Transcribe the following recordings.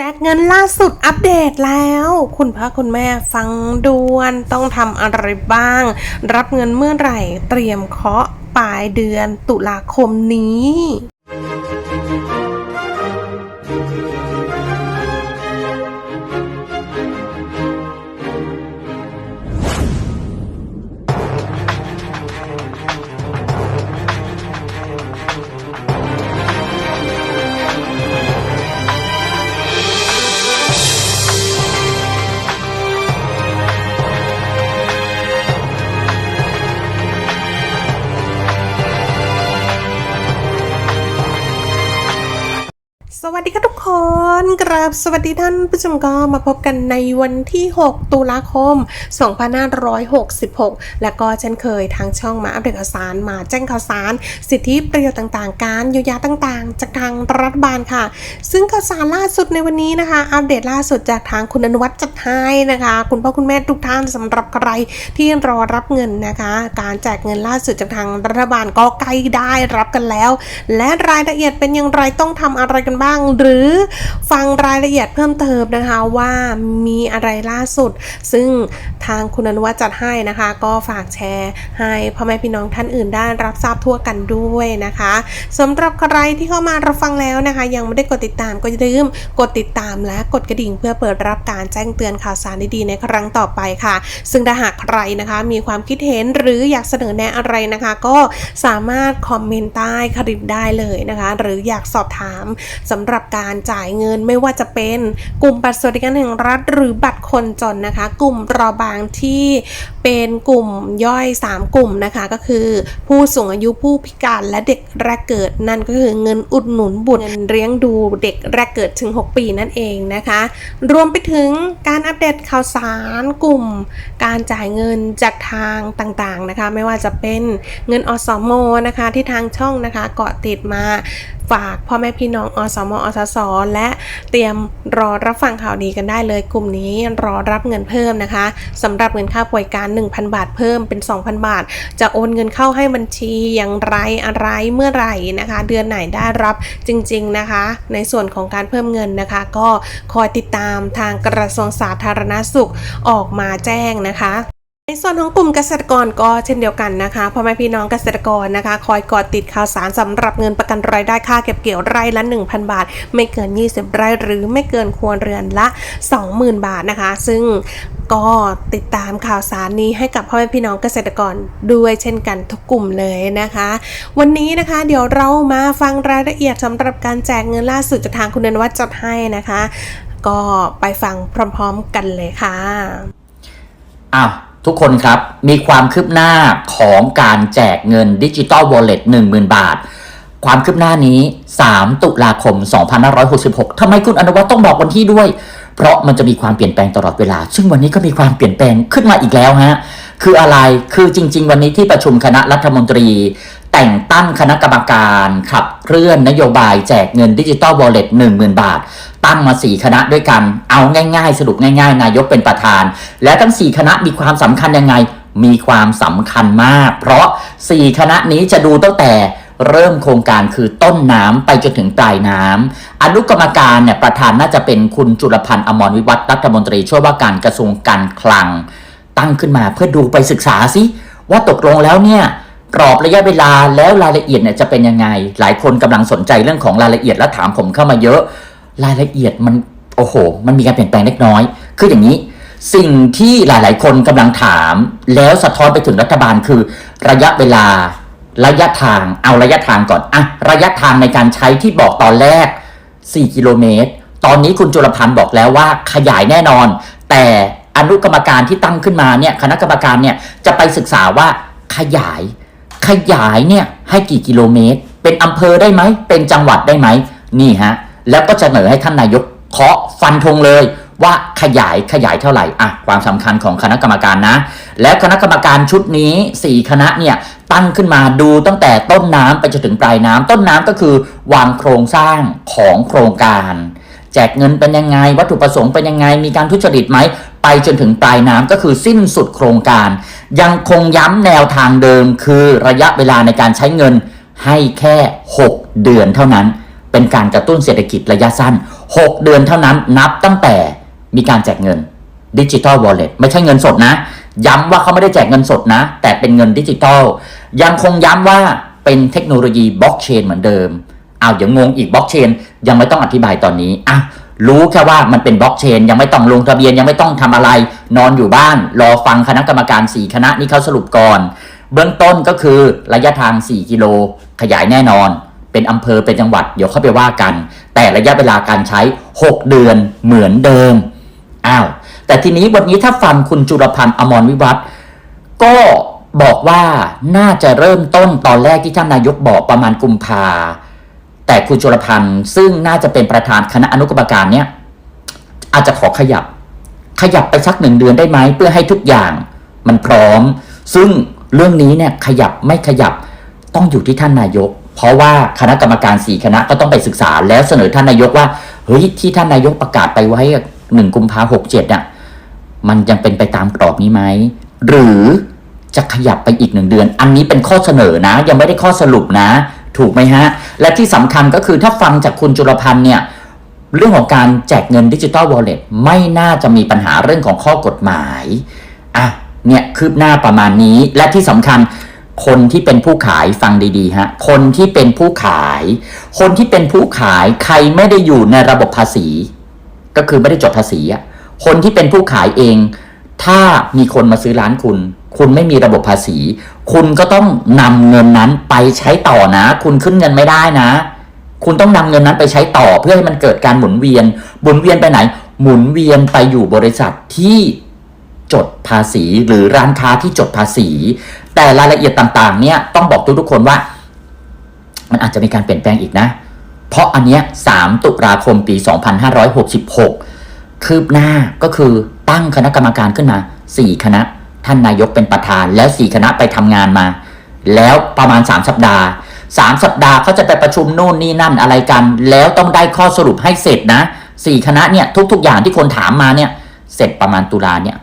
แจกเงินล่าสุดอัปเดตแล้ว คุณพ่อคุณแม่ฟังด่วนต้องทำอะไรบ้าง รับเงินเมื่อไหร่เตรียมเคาะปลายเดือนตุลาคมนี้ กราบสวัสดีท่านผู้ชมก็มาพบกันในวันที่ 6 ตุลาคม 2566 และก็เช่นเคยทางช่องมาอัปเดตข่าวสารมาแจ้งข่าวสาร สิทธิประโยชน์ต่างๆ การเยียวยาต่างๆ จากทางรัฐบาลค่ะ ซึ่งข่าวสารล่าสุดในวันนี้นะคะ อัปเดตล่าสุดจากทางคุณอนุวัฒน์จัดให้นะคะ คุณพ่อคุณแม่ทุกท่านสำหรับใครที่รอรับเงินนะคะ การแจกเงินล่าสุดจากทางรัฐบาลก็ใกล้ได้รับกันแล้ว และรายละเอียดเป็นอย่างไรต้องทำอะไรกันบ้าง หรือฟังรายละเอียดเพิ่มเติมนะคะว่ามีอะไรล่าสุด ซึ่งทางคุณอนุวัฒน์จัดให้นะคะ ก็ฝากแชร์ให้พ่อแม่พี่น้องท่านอื่นได้รับทราบทั่วกันด้วยนะคะสำหรับใครที่เข้ามารับฟังแล้วนะคะ ยังไม่ได้กดติดตามก็อย่าลืมกดติดตามและกดกระดิ่งเพื่อเปิดรับการแจ้งเตือนข่าวสารดีๆในครั้งต่อไปค่ะ ซึ่งถ้าหากใครนะคะมีความคิดเห็นหรืออยากเสนอแนะอะไรนะคะ ก็สามารถคอมเมนต์ใต้คลิปได้เลยนะคะ หรืออยากสอบถามสำหรับการจ่ายเงินไม่ว่าจะเป็นกลุ่มบัตรสวัสดิการแห่งรัฐหรือบัตรคนจนนะคะ กลุ่มเปราะบางที่เป็นกลุ่มย่อย 3 กลุ่มนะคะ ก็คือ ผู้สูงอายุผู้พิการและเด็กแรกเกิดนั่นก็คือเงินอุดหนุนบุตรเงินเลี้ยงดูเด็กแรกเกิดถึง 6 ปีนั่นเองนะคะ รวมไปถึงการอัปเดตข่าวสารกลุ่ม การจ่ายเงินจากทางต่างๆนะคะ ไม่ว่าจะเป็นเงินอสมนะคะที่ทางช่องนะคะเกาะติดมาฝากพ่อแม่พี่น้องอสมอสสและเตรียมรอรับฟังข่าวดีกันได้เลย กลุ่มนี้รอรับเงินเพิ่มนะคะสำหรับเงินค่าป่วยการ1,000 บาทเพิ่มเป็น 2,000 บาท จะโอนเงินเข้าให้บัญชีอย่างไรอะไรเมื่อไหร่นะคะ เดือนไหนได้รับจริง ๆนะคะ ในส่วนของการเพิ่มเงินนะคะ ก็คอยติดตามทางกระทรวงสาธารณสุขออกมาแจ้งนะคะในส่วนของกลุ่มเกษตรกรก็เช่นเดียวกันนะคะพ่อแม่พี่น้องเกษตรกรนะคะ คอยกอดติดข่าวสารสำหรับเงินประกันรายได้ค่าเก็บเกี่ยวไร่ละ 1,000 บาท ไม่เกิน 20 ไร่หรือไม่เกินครัวเรือนละ 20,000 บาทนะคะ ซึ่ง ก็ติดตามข่าวสารนี้ให้กับพ่อแม่พี่น้องเกษตรกรด้วยเช่นกันทุกกลุ่มเลยนะคะ วันนี้นะคะเดี๋ยวเรามาฟังรายละเอียดสำหรับการแจกเงินล่าสุดจากทางคุณอนุวัฒน์จัดให้นะคะ ก็ไปฟังพร้อมๆกันเลยค่ะอ้าวทุกคนครับมีความคืบหน้าของการแจกเงินดิจิตอลวอลเล็ต10,000บาท ความคืบหน้านี้ 3 ตุลาคม 2566ทำไมคุณอนุวัฒน์ต้องบอกวันที่ด้วย เพราะมันจะมีความเปลี่ยนแปลงตลอดเวลา ซึ่งวันนี้ก็มีความเปลี่ยนแปลงขึ้นมาอีกแล้วฮะคืออะไรคือจริง ๆ วันนี้ที่ประชุมคณะรัฐมนตรี แต่งตั้งคณะกรรมการขับเคลื่อนนโยบายแจกเงินดิจิตอลวอลเล็ต10,000บาท ตั้งมา4คณะด้วยกันเอาง่ายๆ สรุปง่าย ๆ นายกเป็นประธาน และทั้ง4คณะมีความสำคัญยังไงมีความสำคัญมาก เพราะ4คณะนี้จะดูตั้งแต่ เริ่มโครงการคือต้นน้ำไปจนถึงปลายน้ำอนุกรรมการเนี่ยประธานน่าจะเป็นคุณจุลพันธ์อมรวิวัฒรัฐมนตรีช่วยว่าการกระทรวงการคลัง ตั้งขึ้นมาเพื่อดูไปศึกษาสิว่าตกลงแล้วเนี่ยกรอบระยะเวลาแล้วรายละเอียดเนี่ยจะเป็นยังไง หลายคนกำลังสนใจเรื่องของรายละเอียดและถามผมเข้ามาเยอะ รายละเอียดมันโอ้โห มันมีการเปลี่ยนแปลงเล็กน้อย คืออย่างนี้สิ่งที่หลาย ๆ คนกำลังถาม แล้วสะท้อนไปถึงรัฐบาลคือระยะเวลา ระยะทางเอาระยะทางก่อนอะระยะทางในการใช้ที่บอกตอนแรก 4 กิโลเมตร ตอนนี้คุณจุลพันธ์บอกแล้วว่าขยายแน่นอน แต่อนุกรรมการที่ตั้งขึ้นมาเนี่ยคณะกรรมการเนี่ยจะไปศึกษาว่าขยาย ขยายเนี่ยให้กี่กิโลเมตร เป็นอำเภอได้ไหมเป็นจังหวัดได้ไหมนี่ฮะแล้วก็จะเสนอให้ท่านนายกเคาะฟันธงเลย ว่าขยายขยายเท่าไหร่อะความสำคัญของคณะกรรมการนะ แล้วคณะกรรมการชุดนี้ 4 คณะเนี่ยตั้งขึ้นมาดูตั้งแต่ต้นน้ำไปจนถึงปลายน้ำต้นน้ำก็คือ วางโครงสร้างของโครงการ แจกเงินเป็นยังไง วัตถุประสงค์เป็นยังไง มีการทุจริตไหมไปจนถึงปลายน้ำก็คือสิ้นสุดโครงการ ยังคงย้ำแนวทางเดิม คือระยะเวลาในการใช้เงินให้แค่ 6 เดือนเท่านั้น เป็นการกระตุ้นเศรษฐกิจระยะสั้น 6 เดือนเท่านั้นนับตั้งแต่ มีการแจกเงินดิจิ t a ลวอลเล็ตไม่ใช่เงินสดนะ ย้ำว่าเขาไม่ได้แจกเงินสดนะ แต่เป็นเงินดิจิตอลยังคงย้ำว่าเป็นเทคโนโลยีบล็อกเชนเหมือนเดิมเอาเดี๋ยวงงอีกบล็อกเชนยังไม่ต้องอธิบายตอนนี้อะรู้แค่ว่ามันเป็นบล็อกเชนยังไม่ต้องลงทะเบียนยังไม่ต้องทำอะไร นอนอยู่บ้าน รอฟังคณะกรรมการ 4 คณะนี้เขาสรุปก่อน เบื้องต้นก็คือระยะทาง 4 กิโล ขยายแน่นอน เป็นอำเภอเป็นจังหวัด เดี๋ยวเข้าไปว่ากัน แต่ระยะเวลาการใช้ 6 เดือนเหมือนเดิม อ้าว แต่ทีนี้วันนี้ถ้าฟังคุณจุลพันธ์อมรวิวัฒน์ก็บอกว่าน่าจะเริ่มต้นตอนแรกที่ท่านนายกบอกประมาณกุมภาแต่คุณจุลพันธ์ซึ่งน่าจะเป็นประธานคณะอนุกรรมการเนี่ยอาจจะขอขยับ ขยับไปสักหนึ่งเดือนได้ไหมเพื่อให้ทุกอย่างมันพร้อม ซึ่งเรื่องนี้เนี่ยขยับไม่ขยับต้องอยู่ที่ท่านนายก เพราะว่าคณะกรรมการสี่คณะก็ต้องไปศึกษา แล้วเสนอท่านนายกว่าเฮ้ยที่ท่านนายกประกาศไปไว้ หนึ่งกุมภาหกเจ็ดน่ะมันยังเป็นไปตามกรอบนี้ไหมหรือจะขยับไปอีกหนึ่งเดือน อันนี้เป็นข้อเสนอนะ ยังไม่ได้ข้อสรุปนะ ถูกไหมฮะ และที่สำคัญก็คือถ้าฟังจากคุณจุลพันธ์เนี่ยเรื่องของการแจกเงินดิจิ t a ลวอลเล็ตไม่น่าจะมีปัญหาเรื่องของข้อกฎหมายอะเนี่ยคืบหน้าประมาณนี้และที่สำคัญคนที่เป็นผู้ขายฟังดีๆฮะ คนที่เป็นผู้ขาย คนที่เป็นผู้ขายใครไม่ได้อยู่ในระบบภาษี ก็คือไม่ได้จดภาษีอะคนที่เป็นผู้ขายเอง ถ้ามีคนมาซื้อร้านคุณ คุณไม่มีระบบภาษี คุณก็ต้องนำเงินนั้นไปใช้ต่อนะ คุณขึ้นเงินไม่ได้นะ คุณต้องนำเงินนั้นไปใช้ต่อเพื่อให้มันเกิดการหมุนเวียน หมุนเวียนไปไหน หมุนเวียนไปอยู่บริษัทที่จดภาษีหรือร้านค้าที่จดภาษี แต่รายละเอียดต่างๆ เนี่ยต้องบอกทุกๆคนว่า มันอาจจะมีการเปลี่ยนแปลงอีกนะ เพราะอันเนี้ย3ตุลาคมปี 2566 คืบหน้าก็คือตั้งคณะกรรมการขึ้นมา 4 คณะ ท่านนายกเป็นประธาน แล้ว 4 คณะไปทำงานมา แล้วประมาณ 3 สัปดาห์ 3 สัปดาห์เขาจะไปประชุมโน่นนี่นั่นอะไรกัน แล้วต้องได้ข้อสรุปให้เสร็จนะ4คณะเนี่ยทุก ๆ อย่างที่คนถามมาเนี่ยเสร็จประมาณตุลาเนี่ย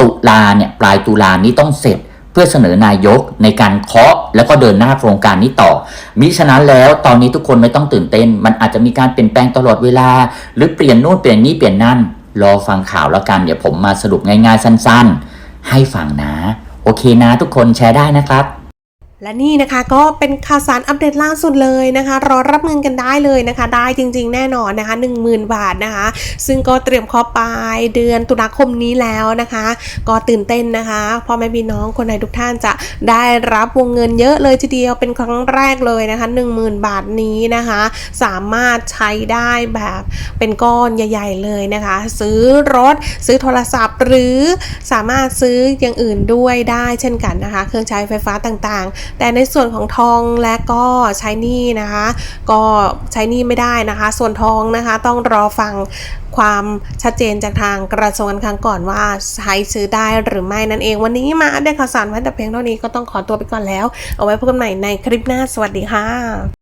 ตุลาเนี่ยปลายตุลานี้ต้องเสร็จ เพื่อเสนอนายกในการเคาะแล้วก็เดินหน้าโครงการนี้ต่อ มิฉะนั้นแล้วตอนนี้ทุกคนไม่ต้องตื่นเต้น มันอาจจะมีการเปลี่ยนแปลงตลอดเวลา หรือเปลี่ยนนู่นเปลี่ยนนี่เปลี่ยนนั่น รอฟังข่าวแล้วกัน เดี๋ยวผมมาสรุปง่ายๆสั้น ๆ ให้ฟังนะ โอเคนะทุกคนแชร์ได้นะครับ และนี่นะคะก็เป็นข่าวสารอัปเดตล่าสุดเลยนะคะ รอรับเงินกันได้เลยนะคะ ได้จริงๆ แน่นอนนะคะ 10,000 บาทนะคะ ซึ่งก็เตรียมเคอปลายเดือนตุลาคมนี้แล้วนะคะ ก็ตื่นเต้นนะคะพ่อแม่พี่น้องคนไหนทุกท่านจะได้รับวงเงินเยอะเลยทีเดียวเป็นครั้งแรกเลยนะคะ 10,000 บาทนี้นะคะ สามารถใช้ได้แบบเป็นก้อนใหญ่ ๆ เลยนะคะ ซื้อรถซื้อโทรศัพท์ หรือสามารถซื้ออย่างอื่นด้วยได้เช่นกันนะคะ เครื่องใช้ไฟฟ้าต่างๆแต่ในส่วนของทองและก็ใช้นี่นะคะ ก็ใช้นี่ไม่ได้นะคะ ส่วนทองนะคะต้องรอฟังความชัดเจนจากทางกระทรวงการคลังก่อนว่าใช้ซื้อได้หรือไม่นั่นเอง วันนี้มาอัปเดตข่าวสารไว้แต่เพียงเท่านี้ก็ต้องขอตัวไปก่อนแล้ว เอาไว้พบกันใหม่ในคลิปหน้าสวัสดีค่ะ